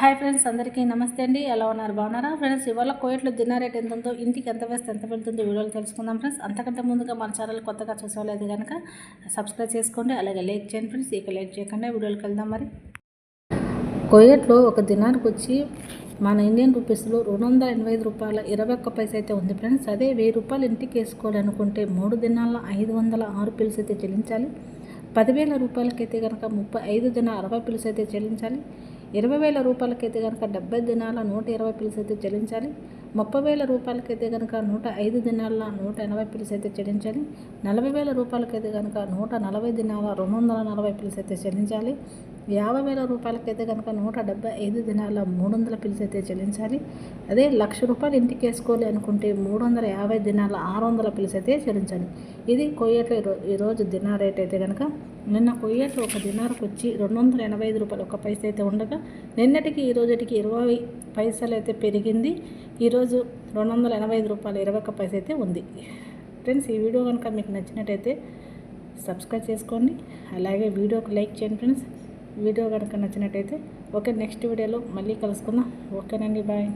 Hi friends అందరికీ నమస్తే అండి. ఎలా ఉన్నారు? బాగున్నారా? ఫ్రెండ్స్ ఇవాళ కోయట్లో డిన్నర్ రేట్ ఎంత ఉందో ఇంటికి ఎంత వేస్తే ఎంత వెళ్తుందో వీడియోలు తెలుసుకుందాం ఫ్రెండ్స్. అంతకంటే ముందుగా మన ఛానల్ కొత్తగా చూసేవాలేదు కనుక సబ్స్క్రైబ్ చేసుకోండి అలాగే లైక్ చేయండి ఫ్రెండ్స్. ఇక లైక్ చేయకుండా వీడియోలకు వెళ్దాం మరి. కోయట్లో ఒక దినానికి వచ్చి మన ఇండియన్ రూపీస్లో రెండు వందల ఎనభై ఐదు రూపాయల ఇరవై ఒక్క పైస అయితే ఉంది ఫ్రెండ్స్. అదే వెయ్యి రూపాయలు ఇంటికి వేసుకోవాలనుకుంటే మూడు దినాల్లో ఐదు వందల ఆరు పిల్స్ అయితే చెల్లించాలి. పదివేల రూపాయలకైతే కనుక ముప్పై ఐదు దిన అరవై పిల్స్ అయితే చెల్లించాలి. ఇరవై వేల రూపాయలకైతే కనుక డెబ్బై దినాల నూట ఇరవై పిల్స్ అయితే చెల్లించాలి. ముప్పై వేల రూపాయలకైతే కనుక నూట ఐదు దినాల నూట ఎనభై పిల్స్ అయితే చెల్లించాలి. నలభై వేల రూపాయలకైతే కనుక నూట నలభై దినాల రెండు వందల నలభై పిల్స్ అయితే చెల్లించాలి. యాభై వేల రూపాయలకైతే కనుక నూట డెబ్బై ఐదు దినాల మూడు వందల పిల్స్ అయితే చెల్లించాలి. అదే లక్ష రూపాయలు ఇంటికి వేసుకోవాలి అనుకుంటే మూడు వందల యాభై దినాల ఆరు వందల పిల్స్ అయితే చెల్లించాలి. ఇది కొయ్యట్లో ఈరోజు దినా రేట్ అయితే కనుక నిన్న కొయ్యట్లో ఒక దినారకు వచ్చి రెండు వందల ఎనభై ఐదు రూపాయలు ఒక పైస అయితే ఉండగా నిన్నటికి ఈ రోజుటికి ఇరవై పైసలు అయితే పెరిగింది. ఈరోజు రెండు వందల ఎనభై ఐదు రూపాయలు ఇరవై ఒక్క పైస అయితే ఉంది. ఫ్రెండ్స్ ఈ వీడియో కనుక మీకు నచ్చినట్టయితే సబ్స్క్రైబ్ చేసుకోండి. అలాగే వీడియోకి లైక్ చేయండి ఫ్రెండ్స్. వీడియో కనుక నచ్చినట్టయితే ఓకే నెక్స్ట్ వీడియోలో మళ్ళీ కలుసుకుందాం. ఓకేనండి బాయ్.